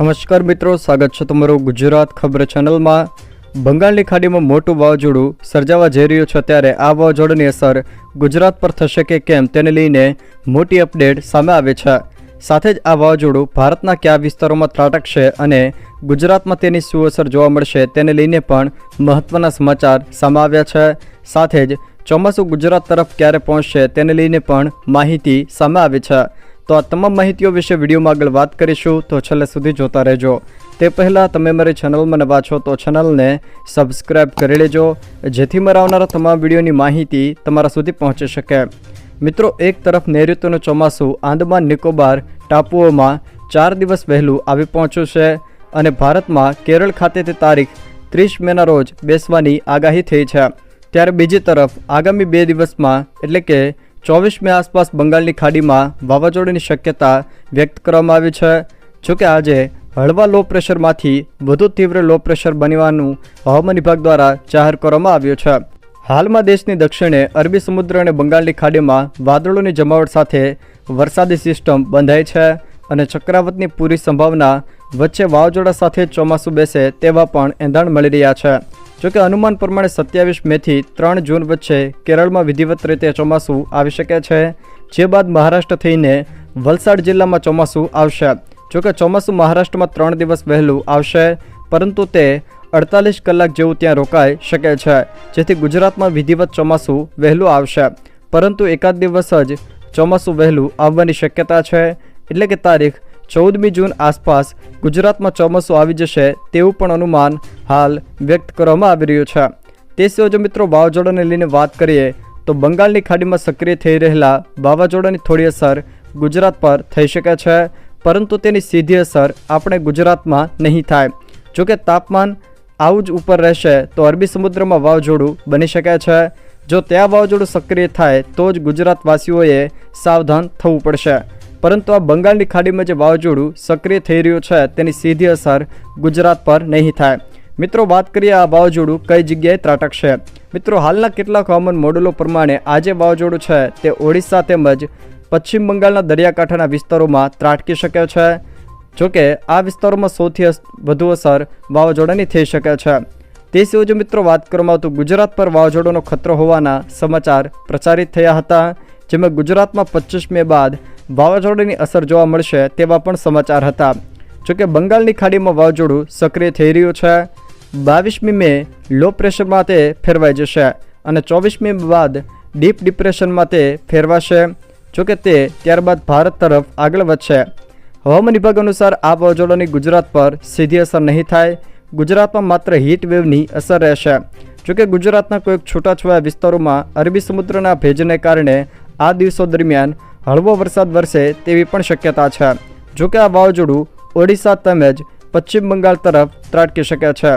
નમસ્કાર મિત્રો, સ્વાગત છે તમારું ગુજરાત ખબર ચેનલમાં. બંગાળની ખાડીમાં મોટું વાવાઝોડું સર્જાવા જઈ રહ્યું છે ત્યારે આ વાવાઝોડાની અસર ગુજરાત પર થશે કે કેમ તેને લઈને મોટી અપડેટ સામે આવે છે. સાથે જ આ વાવાઝોડું ભારતના કયા વિસ્તારોમાં ત્રાટકશે અને ગુજરાતમાં તેની શું અસર જોવા મળશે તેને લઈને પણ મહત્ત્વના સમાચાર સામે આવ્યા છે. સાથે જ ચોમાસું ગુજરાત તરફ ક્યારે પહોંચશે તેને લઈને પણ માહિતી સામે આવી છે. તો આ તમામ માહિતીઓ વિશે વિડીયોમાં આગળ વાત કરીશું. તો છેલ્લે સુધી જોતા રહેજો. તે પહેલાં તમે મારી ચેનલમાં નવા છો તો ચેનલને સબસ્ક્રાઈબ કરી લેજો, જેથી મારા આવનારા તમામ વિડીયોની માહિતી તમારા સુધી પહોંચી શકે. મિત્રો, એક તરફ નૈઋત્યનું ચોમાસું આંદમાન નિકોબાર ટાપુઓમાં ચાર દિવસ વહેલું આવી પહોંચ્યું છે અને ભારતમાં કેરળ ખાતે તે તારીખ ત્રીસ મેના રોજ બેસવાની આગાહી થઈ છે. ત્યારે બીજી તરફ આગામી બે દિવસમાં એટલે કે ચોવીસ મે આસપાસ બંગાળની ખાડીમાં વાવાઝોડાની શક્યતા વ્યક્ત કરવામાં આવી છે. જોકે આજે હળવા લો પ્રેશરમાંથી વધુ તીવ્ર લો પ્રેશર બનવાનું હવામાન વિભાગ દ્વારા જાહેર કરવામાં આવ્યું છે. હાલમાં દેશની દક્ષિણે અરબી સમુદ્ર અને બંગાળની ખાડીમાં વાદળોની જમાવટ સાથે વરસાદી સિસ્ટમ બંધાઈ છે અને ચક્રાવતની પૂરી સંભાવના વચ્ચે વાવાઝોડા સાથે ચોમાસું બેસે તેવા પણ એંધાણ મળી રહ્યા છે. જોકે અનુમાન પ્રમાણે સત્યાવીસ મેથી ત્રણ જૂન વચ્ચે કેરળમાં વિધિવત રીતે ચોમાસું આવી શકે છે, જે બાદ મહારાષ્ટ્ર થઈને વલસાડ જિલ્લામાં ચોમાસું આવશે. જોકે ચોમાસું મહારાષ્ટ્રમાં ત્રણ દિવસ વહેલું આવશે, પરંતુ તે અડતાલીસ કલાક જેવું ત્યાં રોકાઈ શકે છે, જેથી ગુજરાતમાં વિધિવત ચોમાસું વહેલું આવશે. પરંતુ એકાદ દિવસ જ ચોમાસું વહેલું આવવાની શક્યતા છે, એટલે કે તારીખ ચૌદમી જૂન આસપાસ ગુજરાતમાં ચોમાસું આવી જશે તેવું પણ અનુમાન હાલ વ્યક્ત કરવામાં આવી રહ્યું છે. તે સિવાય જો મિત્રો વાવાઝોડાને લઈને વાત કરીએ, તો બંગાળની ખાડીમાં સક્રિય થઈ રહેલા વાવાઝોડાની થોડી અસર ગુજરાત પર થઈ શકે છે, પરંતુ તેની સીધી અસર આપણે ગુજરાતમાં નહીં થાય. જોકે તાપમાન આવું જ ઉપર રહેશે, તો અરબી સમુદ્રમાં વાવાઝોડું બની શકે છે. જો ત્યાં વાવાઝોડું સક્રિય થાય, તો જ ગુજરાતવાસીઓએ સાવધાન થવું પડશે. પરંતુ આ બંગાળની ખાડીમાં જે વાવાઝોડું સક્રિય થઈ રહ્યું છે, તેની સીધી અસર ગુજરાત પર નહીં થાય. મિત્રો, વાત કરીએ આ વાવાઝોડું કઈ જગ્યાએ ત્રાટકશે? મિત્રો, હાલના કેટલાક હવામાન મોડેલો પ્રમાણે આ જે વાવાઝોડું છે તે ઓડિશા તેમજ પશ્ચિમ બંગાળના દરિયાકાંઠાના વિસ્તારોમાં ત્રાટકી શકે છે. જોકે, આ વિસ્તારોમાં સૌથી વધુ અસર વાવાઝોડાની થઈ શકે છે. તે સિવાય જો મિત્રો, વાત કરવામાં આવતું ગુજરાત પર વાવાઝોડાનો ખતરો હોવાના સમાચાર પ્રચારિત થયા હતા, જેમાં ગુજરાતમાં પચીસ મે બાદ વાવાઝોડાની અસર જોવા મળશે તેવા પણ સમાચાર હતા. જોકે, બંગાળની ખાડીમાં વાવાઝોડું સક્રિય થઈ રહ્યું છે. બાવીસમી મે લો પ્રેશરમાં તે ફેરવાઈ જશે અને ચોવીસમી બાદ ડીપ ડિપ્રેશનમાં તે ફેરવાશે. જોકે તે ત્યારબાદ ભારત તરફ આગળ વધશે. હવામાન વિભાગ અનુસાર આ વાવાઝોડાની ગુજરાત પર સીધી અસર નહીં થાય. ગુજરાતમાં માત્ર હીટ વેવની અસર રહેશે. જોકે ગુજરાતના કોઈક છૂટાછવાયા વિસ્તારોમાં અરબી સમુદ્રના ભેજને કારણે આ દિવસો દરમિયાન હળવો વરસાદ વરસે તેવી પણ શક્યતા છે. જોકે આ વાવાઝોડું ઓડિશા તેમજ પશ્ચિમ બંગાળ તરફ ત્રાટકી શકે છે.